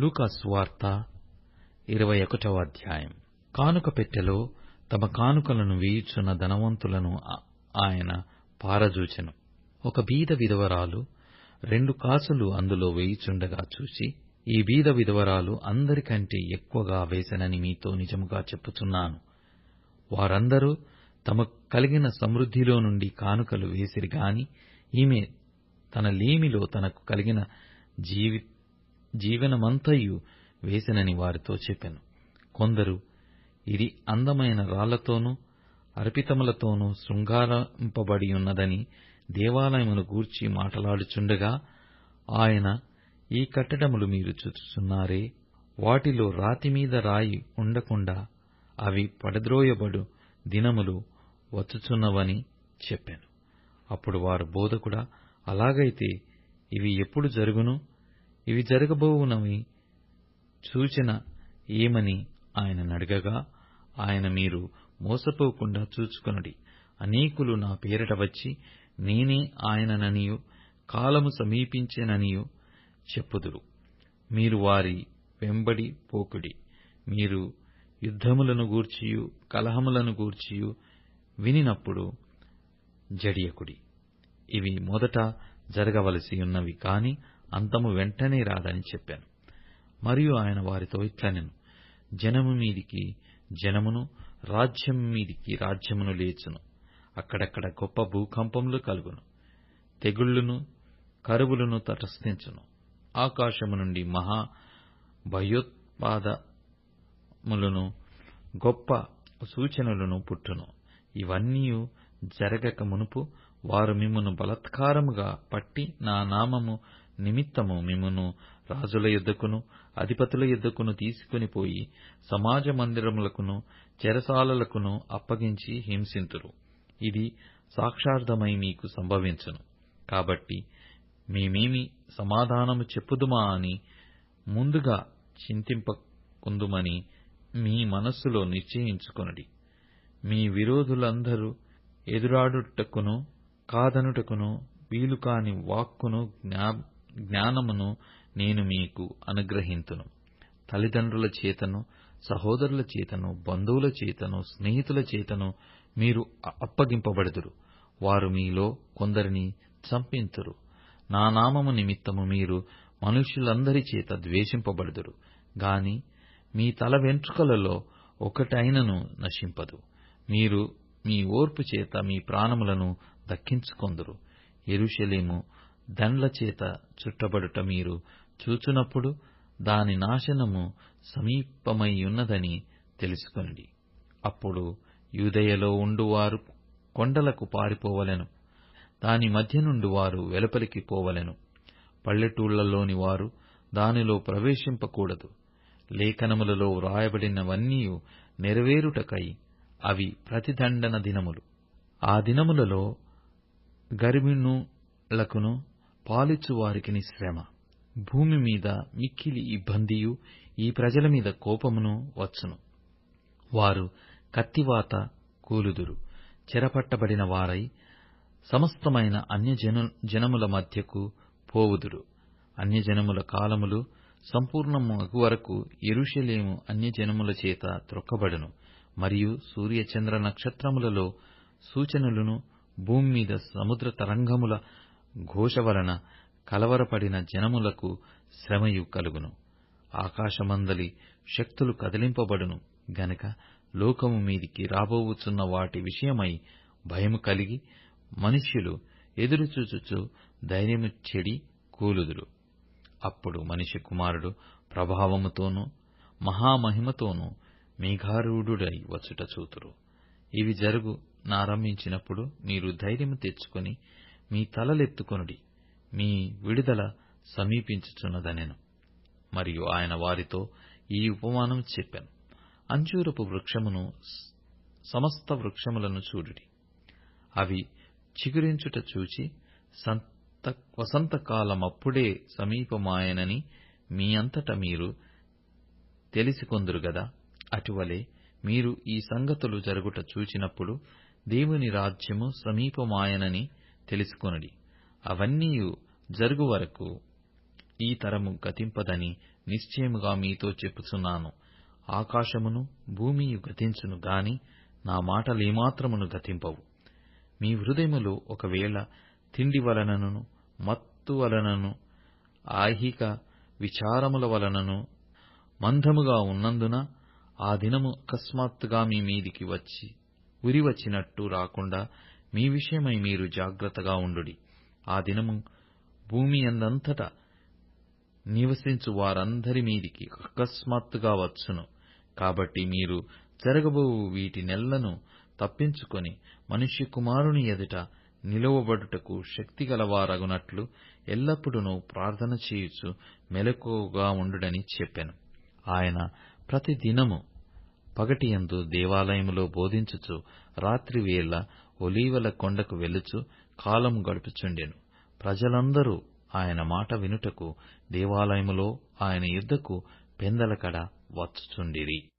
లూకాస్ వార్త ఇరవై ఒకటవ అధ్యాయం. కానుక పెట్టెలో తమ కానుకలను వేయుచున్న ధనవంతులను ఆయన పారజూచెను. ఒక బీద విధవరాలు రెండు కాసులు అందులో వేయుచుండగా చూసి ఈ బీద విధవరాలు అందరికంటే ఎక్కువగా వేసనని మీతో నిజముగా చెప్పుచున్నాను. వారందరూ తమకు కలిగిన సమృద్ధిలో నుండి కానుకలు వేసిరి గాని ఈమె తన లేమిలో తనకు కలిగిన జీవి జీవనమంతయు వేసినని వారితో చెప్పెను. కొందరు ఇది అందమైన రాళ్ళతోనూ అర్పితములతోనూ శృంగారింపబడి ఉన్నదని దేవాలయమును గూర్చి మాటలాడుచుండగా ఆయన ఈ కట్టడములు మీరు చూచుచున్నారే? వాటిలో రాతి మీద రాయి ఉండకుండా అవి పడద్రోయబడు దినములు వచ్చుచున్నవని చెప్పాను. అప్పుడు వారు బోధకుడా అలాగైతే ఇవి ఎప్పుడు జరుగును? ఇవి జరగబోవునవి. సూచన ఏమని ఆయననడగగా ఆయన మీరు మోసపోకుండా చూచుకొనుడి. అనేకులు నా పేరిట వచ్చి నేనే ఆయనననియు కాలము సమీపించెననియు చెప్పుదురు. మీరు వారి వెంబడి పోకుడి. మీరు యుద్ధములను గూర్చియు కలహములను గూర్చియు వినినప్పుడు జడియకుడి. ఇవి మొదట జరగవలసి ఉన్నవి కాని అంతము వెంటనే రాదని చెప్పాను. మరియు ఆయన వారితో ఇట్లనెను జనము మీదికి జనమును రాజ్యం మీదికి రాజ్యమును లేచును. అక్కడక్కడ గొప్ప భూకంపములు కలుగును. తెగుళ్ళును కరువులను తటస్థించును. ఆకాశము నుండి మహా భయోత్పాదములను గొప్ప సూచనలను పుట్టును. ఇవన్నీ జరగక మునుపు వారు మిమ్మను బలత్కారముగా పట్టి నా నామము నిమిత్తము మిమ్మును రాజుల యొద్దకును అధిపతుల యొద్దకును తీసుకుని పోయి సమాజ మందిరములకును చెరసాలలకును అప్పగించి హింసింతురు. ఇది సాక్షార్థమై మీకు సంభవించును. కాబట్టి మేమేమి సమాధానము చెప్పుదుమా అని ముందుగా చింతింపకుందుమని మీ మనస్సులో నిశ్చయించుకొనుడి. మీ విరోధులందరూ ఎదురాడుటకును కాదనుటకును వీలుకాని వాక్కును జ్ఞానమును నేను మీకు అనుగ్రహింతును. తల్లిదండ్రుల చేతను సహోదరుల చేతను బంధువుల చేతను స్నేహితుల చేతను మీరు అప్పగింపబడుదురు. వారు మీలో కొందరిని చంపింతురు. నా నామము నిమిత్తము మీరు మనుష్యులందరి చేత ద్వేషింపబడుదురు. గాని మీ తల వెంట్రుకలలో ఒకటైనను నశింపదు. మీరు మీ ఓర్పు చేత మీ ప్రాణములను దక్కించుకొందురు. ఎరుషలేము దండ్ల చేత చుట్టబడుట మీరు చూచునప్పుడు దాని నాశనము సమీపమైయున్నదని తెలుసుకోండి. అప్పుడు యూదయలో ఉండువారు కొండలకు పారిపోవలెను. దాని మధ్య నుండి వారు వెలుపలికి పోవలెను. పల్లెటూళ్ళలోని వారు దానిలో ప్రవేశింపకూడదు. లేఖనములలో వ్రాయబడినవన్నీ నెరవేరుటకై అవి ప్రతిదండన దినములు. ఆ దినములలో గర్భిణులకును పాలిచ్చువారికిని శ్రమ భూమి మీద మిక్కిలి ఇబ్బందియు ఈ ప్రజల మీద కోపమును వచ్చును. వారు కత్తివాత కూలుదురు. చెరపట్టబడిన వారై సమస్తమైన అన్యజను జనముల మధ్యకు పోవుదురు. అన్యజనముల కాలములు సంపూర్ణమగు వరకు ఎరుషలేము అన్యజనముల చేత త్రొక్కబడును. మరియు సూర్యచంద్ర నక్షత్రములలో సూచనలను భూమి మీద సముద్ర తరంగముల ఘోష వలన కలవరపడిన జనములకు శ్రమయు కలుగును. ఆకాశమందలి శక్తులు కదిలింపబడును. గనక లోకము మీదికి రాబోవుచున్న వాటి విషయమై భయము కలిగి మనుష్యులు ఎదురుచూచుచు ధైర్యము చెడి కూలుదురు. అప్పుడు మనిషి కుమారుడు ప్రభావముతోనూ మహామహిమతోనూ మేఘారూఢుడై వచ్చుట చూతురు. ఇవి జరుగు నారంభించినప్పుడు మీరు ధైర్యము తెచ్చుకొని మీ తలలెత్తుకొనుడి. మీ విడుదల సమీపించుచున్నదనెను. మరియు ఆయన వారితో ఈ ఉపమానం చెప్పాను. అంజూరపు వృక్షమును సమస్త వృక్షములను చూడుడి. అవి చిగురించుట చూచి సంత వసంతకాలమప్పుడే సమీపమాయనని మీ అంతట మీరు తెలిసికొందురు గదా? అటువలే మీరు ఈ సంగతులు జరుగుట చూచినప్పుడు దేవుని రాజ్యము సమీపమాయనని తెలుసుకొనుడి. అవన్నీ జరుగు వరకు ఈ తరము గతింపదని నిశ్చయముగా మీతో చెప్పుచున్నాను. ఆకాశమును భూమియు గతించును గాని నా మాటలేమాత్రమును గతింపవు. మీ హృదయములో ఒకవేళ తిండి వలనను మత్తు వలనను ఐహిక విచారముల వలనను మందముగా ఉన్నందున ఆ దినము అకస్మాత్తుగా మీ మీదికి వచ్చి ఉరి వచ్చినట్టు రాకుండా మీ విషయమై మీరు జాగ్రత్తగా ఉండుడి. ఆ దినము భూమి యందంతటా నివసించు వారందరి మీదికి అకస్మాత్తుగా వచ్చును. కాబట్టి మీరు జరగబోవు వీటినెల్లను తప్పించుకొని మనిషి కుమారుని ఎదుట నిలువబడుటకు శక్తిగలవారగునట్లు ఎల్లప్పుడూ ప్రార్థన చేయుచు మెలకువగా ఉండుడని చెప్పెను. ఆయన ప్రతి దినము పగటియందు దేవాలయములో బోధించుచు రాత్రివేళ ఒలీవల కొండకు వెళ్ళుచు కాలము గడుపుచుండెను. ప్రజలందరూ ఆయన మాట వినుటకు దేవాలయములో ఆయన యుద్ధకు పెందలకడ వచ్చుచుండిరి.